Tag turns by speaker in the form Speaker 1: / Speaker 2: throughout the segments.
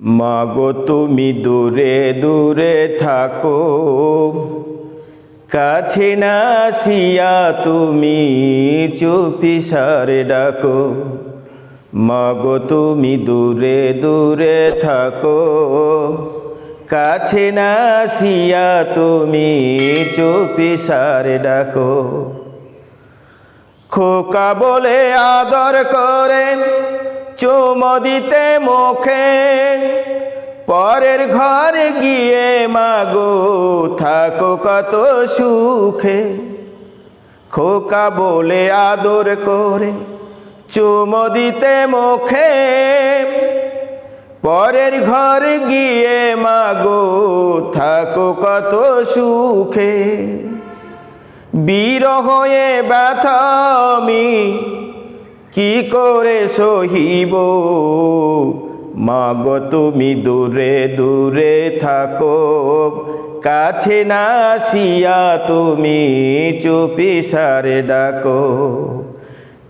Speaker 1: মাগো তুমি দূরে দূরে থাকো। কাছে না আসিয়া তুমি চুপি সারে ডাকো। মাগো তুমি দূরে দূরে থাকো। কাছে না আসিয়া তুমি চুপি সারে ডাকো। খোকা বলে আদর করে চুম দিতে মুখে, পরের ঘরে গিয়ে মাগো, থাকো কত সুখে। খোকা বলে আদর করে, চুম দিতে মুখে, পরের ঘরে গিয়ে মাগো, থাকো কত সুখে। বীর হয়ে ব্যথা আমি কি করে সহিব? মাগো তুমি দূরে দূরে থাকো। কাছে না আসিয়া তুমি চুপি সারে ডাকো।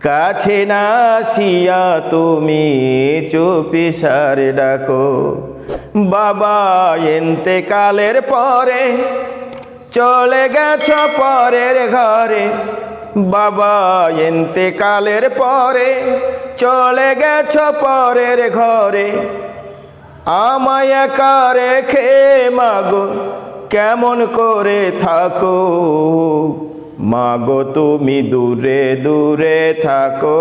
Speaker 1: কাছে না আসিয়া তুমি চুপি সারে ডাকো। বাবা এনতে কালের পরে চলে গেছ পরের ঘরে। বাবা এনতে কালের পরে চলে গেছ পরের ঘরে। আমায় একা রেখে মাগো, কেমন করে থাকো? মাগো, তুমি দূরে দূরে থাকো।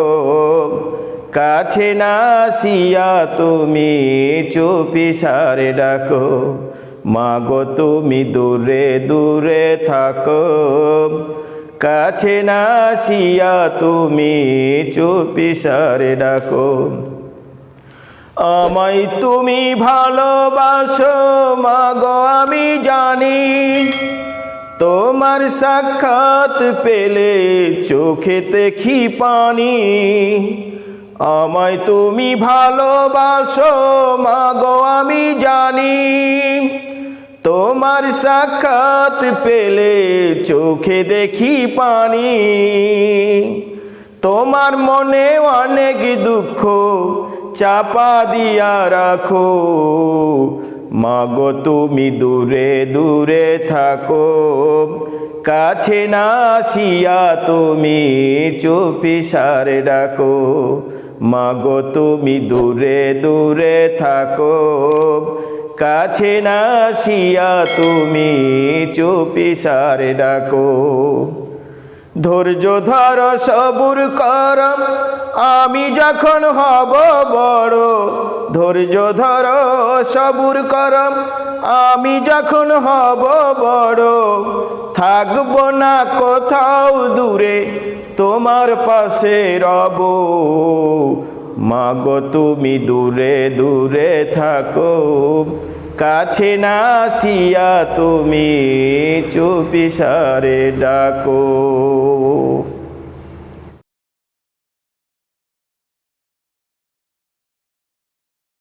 Speaker 1: কাছে না আসিয়া তুমি চুপি সারে ডাকো। মাগো, তুমি দূরে দূরে থাকো। কাছে না আসিয়া তুমি চুপি সারে ডাকো। আমায় তুমি ভালোবাসো, মাগো, আমি জানি তোমার সাক্ষাৎ পেলে চোখে দেখি পানি। আমায় তুমি ভালোবাসো, মাগো, আমি জানি তোমার সাক্ষাৎ পেলে চোখে দেখি পানি। তোমার মনে অনেক দুঃখ চাপা দিয়া রাখো। মাগো, তুমি দূরে দূরে থাকো। কাছে না আসিয়া তুমি চুপি সারে ডাকো। মাগো, তুমি দূরে দূরে থাকো। কাছে না আসিয়া তুমি চুপি সারে ডাকো। ধৈর্য ধর সবুর কর আমি যখন হব বড়, ধৈর্য ধর সবুর কর আমি যখন হব বড়, থাকব না কোথাও দূরে, তোমার পাশে রব। মাগো তুমি দূরে দূরে থাকো। কাছে না সিয়া তুমি চুপি সারে ডাকো।